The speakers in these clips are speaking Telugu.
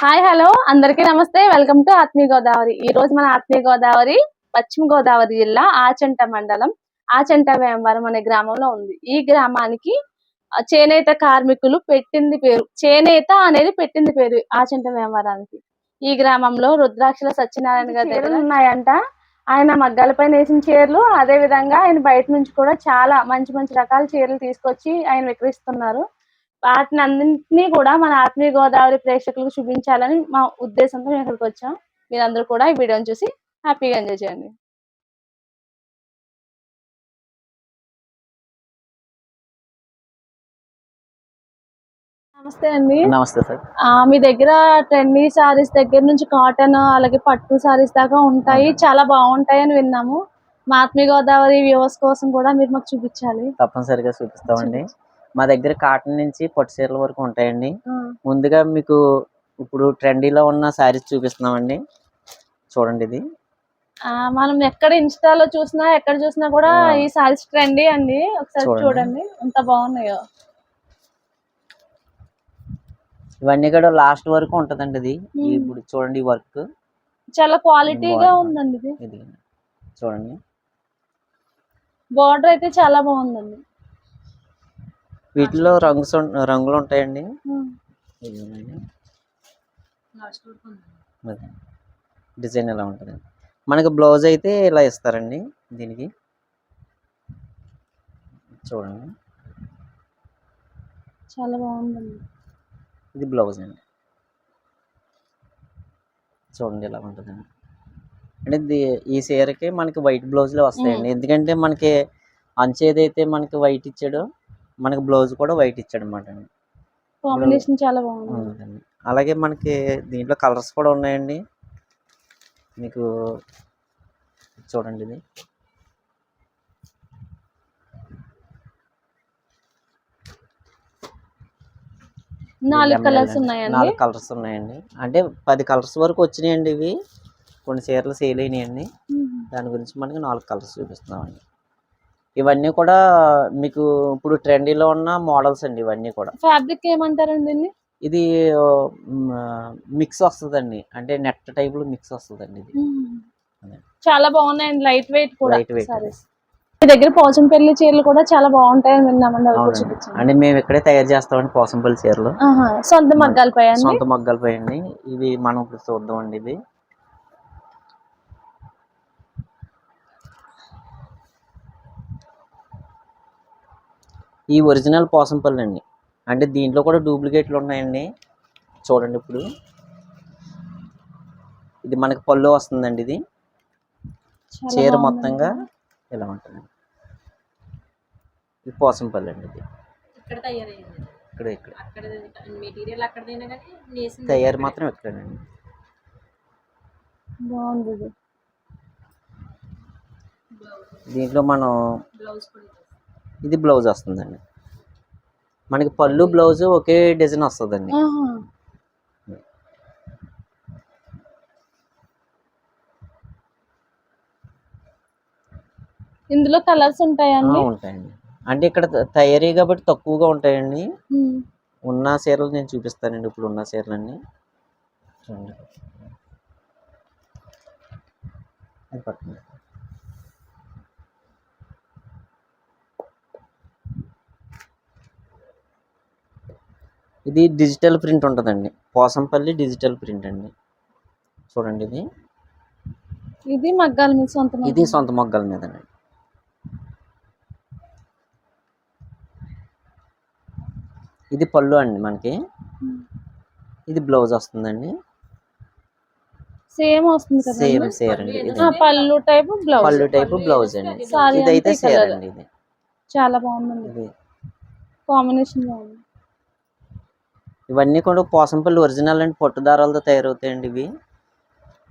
Hi hello. అందరికీ నమస్తే. వెల్కమ్ టు ఆత్మీయ గోదావరి. ఈ రోజు మన ఆత్మీయ గోదావరి పశ్చిమ గోదావరి జిల్లా ఆచంట మండలం ఆచంట వేమవరం అనే గ్రామంలో ఉంది. ఈ గ్రామానికి చేనేత కార్మికులు పెట్టింది పేరు. చేనేత అనేది పెట్టింది పేరు ఆచంట వేమవరానికి ఈ గ్రామంలో రుద్రాక్షల సత్యనారాయణ గారి దగ్గర ఉన్నాయంట. ఆయన మగ్గాలపైన వేసిన చీరలు అదే విధంగా ఆయన బయట నుంచి కూడా చాలా మంచి మంచి రకాల చీరలు తీసుకొచ్చి ఆయన విక్రయిస్తున్నారు. వాటిని అన్నింటినీ కూడా మన ఆత్మీయ గోదావరి ప్రేక్షకులకు చూపించాలని మా ఉద్దేశంతో మేము ఇక్కడికి వచ్చాం. మీరందరూ కూడా ఈ వీడియోని చూసి హ్యాపీగా ఎంజాయ్ చేయండి. నమస్తే అండి. నమస్తే సార్. మీ దగ్గర ట్రెండీ సారీస్ దగ్గర నుంచి కాటన్ అలాగే పట్టు సారీస్ దాకా ఉంటాయి. చాలా బాగుంటాయి అని విన్నాము. మా ఆత్మీయ గోదావరి వ్యూవర్స్ కోసం కూడా మీరు మాకు చూపించాలి. తప్పనిసరిగా చూపిస్తామండి. మా దగ్గర కాటన్ నుంచి పట్టు చీరల వరకు ఉంటాయండి. ముందుగా మీకు ఇప్పుడు ట్రెండీలో ఉన్న శారీస్ చూపిస్తున్నామండి. చూడండి ఇది. మనం ఎక్కడ ఇన్స్టాలో చూసినా ఎక్కడ చూసినా కూడా. ఈ సారీస్ ట్రెండీ అండి. ఒకసారి చూడండి. ఎంత బాగున్నాయో. ఇవన్నీ కూడా లాస్ట్ వరకు ఉంటదండి ఇది. ఇప్పుడు చూడండి వర్క్ చాలా క్వాలిటీగా. ఉందండి ఇది. చూడండి. బార్డర్ అయితే చాలా బాగుందండి. వీటిలో రంగు రంగులు ఉంటాయండి. డిజైన్ ఎలా ఉంటుంది? మనకి బ్లౌజ్ అయితే ఇలా ఇస్తారండి దీనికి. చూడండి. చాలా బాగుందండి. ఇది బ్లౌజ్ అండి. చూడండి ఇలా ఉంటుందండి అంటే ఈ చీరకి మనకి వైట్ బ్లౌజ్లో వస్తాయండి. ఎందుకంటే మనకి అంచు ఏదైతే మనకి వైట్ ఇచ్చాడో మనకి బ్లౌజ్ కూడా వైట్ ఇచ్చాడు అనమాట అండి. కాంబినేషన్ చాలా బాగుంది. అలాగే మనకి దీంట్లో కలర్స్ కూడా ఉన్నాయండి. మీకు చూడండి ఇది. నాలుగు కలర్స్ ఉన్నాయండి. నాలుగు కలర్స్ ఉన్నాయండి. అంటే పది కలర్స్ వరకు వచ్చినాయండి ఇవి. కొన్ని చీరలు సేల్ అయినాయండి. దాని గురించి మనకి నాలుగు కలర్స్ చూపిస్తున్నామండి. ఇవన్నీ కూడా మీకు ఇప్పుడు ట్రెండీలో ఉన్న మోడల్స్ అండి ఇవన్నీ కూడా. ఫ్యాబ్రిక్ ఏమంటారండి ఇది మిక్స్ వస్తుందండి. అంటే నెట్ టైప్లో మిక్స్ వస్తుందండి ఇది. చాలా బాగున్నాయండి లైట్ వెయిట్ కూడా weight. sarees. మీ దగ్గర పోచంపల్లి చీరలు కూడా చాలా బాగుంటాయని విన్నామండి అంటే మేము ఇక్కడే తయారు చేస్తామండి పోసంపల్లి చీరలు. సొంత మగ్గాలపై అండి? సొంత మొగ్గలపై అండి. ఇవి మనం ఇప్పుడు చూద్దామండి ఇది ఈ ఒరిజినల్ పోసంపల్లి అండి అంటే దీంట్లో కూడా డూప్లికేట్లు ఉన్నాయండి. చూడండి ఇప్పుడు. ఇది మనకి పళ్ళు వస్తుందండి ఇది. చీర. మొత్తంగా ఇలా ఉంటుంది. ఇది పోసంపల్లి అండి ఇది. ఇక్కడ ఇక్కడ తయారు మాత్రం ఇక్కడేనండి. బాగుంది ఇది. దీంట్లో మనం బ్లౌజ్ ఇది. బ్లౌజ్ వస్తుందండి మనకి పళ్ళు బ్లౌజ్ ఒకే డిజైన్ వస్తుందండి. ఇందులో కలర్స్ ఉంటాయండి ఉంటాయండి అంటే ఇక్కడ తయారీ కాబట్టి తక్కువగా ఉంటాయండి. ఉన్న చీరలు నేను చూపిస్తానండి ఇప్పుడు ఉన్న చీరలన్నీ చూడండి అది. ఇది డిజిటల్ ప్రింట్ ఉంటుందండి. పోసంపల్లి డిజిటల్ ప్రింట్ అండి. చూడండి ఇది. ఇది మగ్గాల మీద సొంత ఇది. సొంత మొగ్గల మీదనండి ఇది పళ్ళు అండి మనకి. ఇది బ్లౌజ్ వస్తుందండి. సేమ్ వస్తుంది కదా సేమ్ సేర్ అండి. ఇది పళ్ళు టైప్ బ్లౌజ్. పళ్ళు టైపు బ్లౌజ్ అండి. ఇదైతే సేర్. అండి ఇది. చాలా బాగుందండి. ఇది. కాంబినేషన్ బాగుంది. ఇవన్నీ కూడా పోసంపల్లి ఒరిజినల్ అండి పట్టు దారాలతో తయారవుతాయండి ఇవి.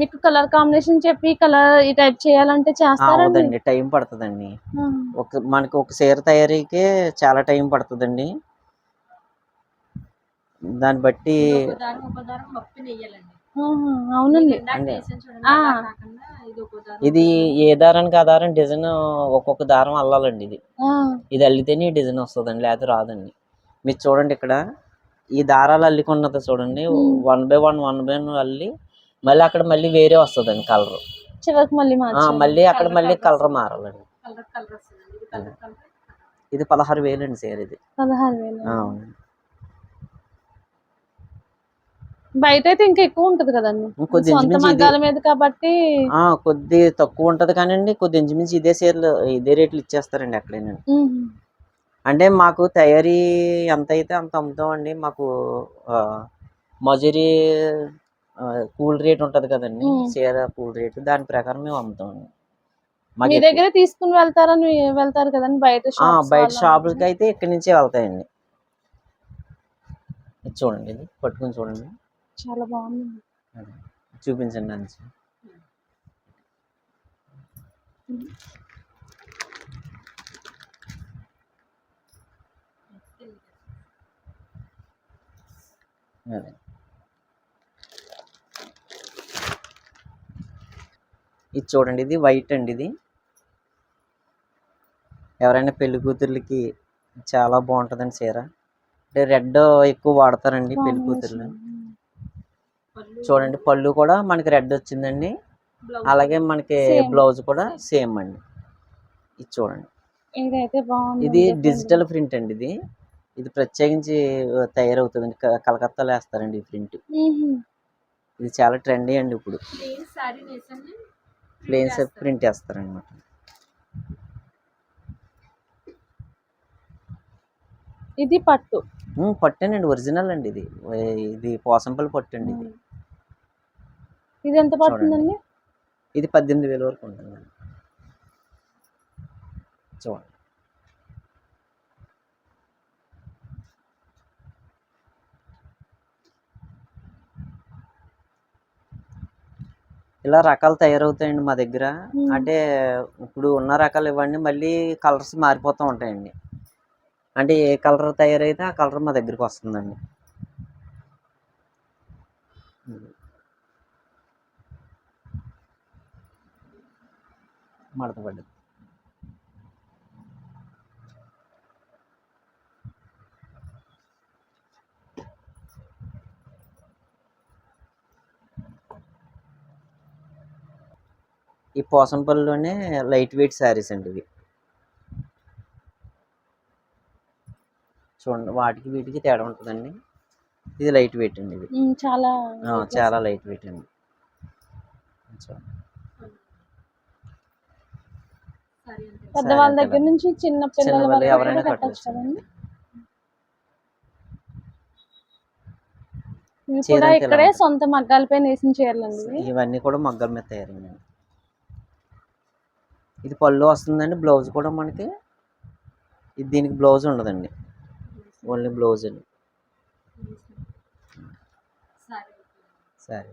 మీకు కలర్ కాంబినేషన్ చెప్పి కలర్ ఈ టైప్ చేయాలంటే చేస్తారండి టైం పడుతుందండి. ఒక మనకి ఒక చీర తయారీకే చాలా టైం పడుతుందండి. దాన్ని బట్టి అవునండి. ఇది ఏ దారానికి ఆ దారం డిజైన్ ఒక్కొక్క దారం అల్లాలండి ఇది. ఇది అల్లితేనే డిజైన్ వస్తుందండి లేకపోతే రాదండి. మీరు చూడండి ఇక్కడ. ఈ దారాలు అల్లికున్నది చూడండి. One by one one by one అల్లి మళ్ళీ అక్కడ మళ్ళీ వేరే వస్తుందండి కలర్. చివరికి మళ్ళీ అక్కడ మళ్ళీ కలర్. మారాలండి. ఇది పదహారు వేలు అండి సేర్ ఇది. పదహారు వేలు. ఆ, అవునండి. బయట అయితే ఇంకా ఎక్కువ ఉంటది కదండి. కొద్ది సొంత ఇంచుమించు ఇది మగ్గాల మీద కాబట్టి ఆ, కొద్ది తక్కువ ఉంటది కానండి కొద్ది ఇంచుమించు ఇదే సేర్లు ఇదే రేట్లు ఇచ్చేస్తారండి ఉహు. అంటే మాకు తయారీ ఎంత అయితే అంత అమ్ముతామండి మాకు మజూరీ కూల్ రేట్ ఉంటది కదండి. చీర కూల్ రేట్ దాని ప్రకారం మేము అమ్ముతామండి మీ దగ్గర తీసుకుని వెళ్తారని వెళ్తారు కదండి బయట బయట షాపులకి అయితే ఇక్కడి నుంచే వెళ్తాయండి. ఇది చూడండి ఇది పట్టుకుని చూడండి. చాలా బాగుంది. చూపించండి అని ఇది చూడండి ఇది వైట్ అండి ఇది. ఎవరైనా పెళ్ళి కూతుర్లకి చాలా బాగుంటుందండి చీర. అంటే రెడ్ ఎక్కువ వాడతారండి పెళ్ళి కూతుర్లు. చూడండి పళ్ళు కూడా మనకి రెడ్ వచ్చిందండి. అలాగే మనకి. బ్లౌజ్ కూడా సేమ్ అండి. ఇది చూడండి. ఇది డిజిటల్ ప్రింట్ అండి ఇది. ఇది ప్రత్యేకించి తయారవుతుందండి. కలకత్తాలో వేస్తారండి ఈ ప్రింట్. ఇది చాలా ట్రెండీ అండి ఇప్పుడు. ప్లెయిన్ సారీ వేసండి ప్లేన్స్ ప్రింట్ వేస్తారనమాట ఇది పట్టు. పట్టేనండి. ఒరిజినల్ అండి ఇది. ఇది పోసంపల్లి పట్టు అండి ఇది ఇది ఎంత పడుతుందండి? ఇది పద్దెనిమిది వేల వరకు ఉంటుందండి. చూడండి. ఇలా రకాలు తయారవుతాయండి మా దగ్గర. అంటే ఇప్పుడు ఉన్న రకాలు ఇవ్వండి మళ్ళీ కలర్స్ మారిపోతూ ఉంటాయండి. అంటే ఏ కలర్ తయారైతే ఆ కలర్ మా దగ్గరికి వస్తుందండి. మడత పడ్డది ఈ పోసంపల్లిలోనే లైట్ వెయిట్ శారీస్ అండి ఇవి. చూడండి వాటికి వీటికి తేడా ఉంటుందండి. ఇది లైట్ వెయిట్ అండి ఇది చాలా చాలా లైట్ వెయిట్ అండి. పెద్దవాళ్ళ దగ్గర. నుంచి చిన్న పిల్లల వరకు ఎవరైనా కట్టచ్చు. కదండి. ఇవి కూడా ఇక్కడే. సొంత మగ్గాలపై నేసిన చీరలండి ఇవి. ఇవన్నీ కూడా మగ్గల మీద తయారైందండి ఇది పళ్ళు వస్తుందండి బ్లౌజ్ కూడా మనకి ఇది దీనికి బ్లౌజ్ ఉండదండి. ఓన్లీ బ్లౌజ్ అండి. సారీ. సరే.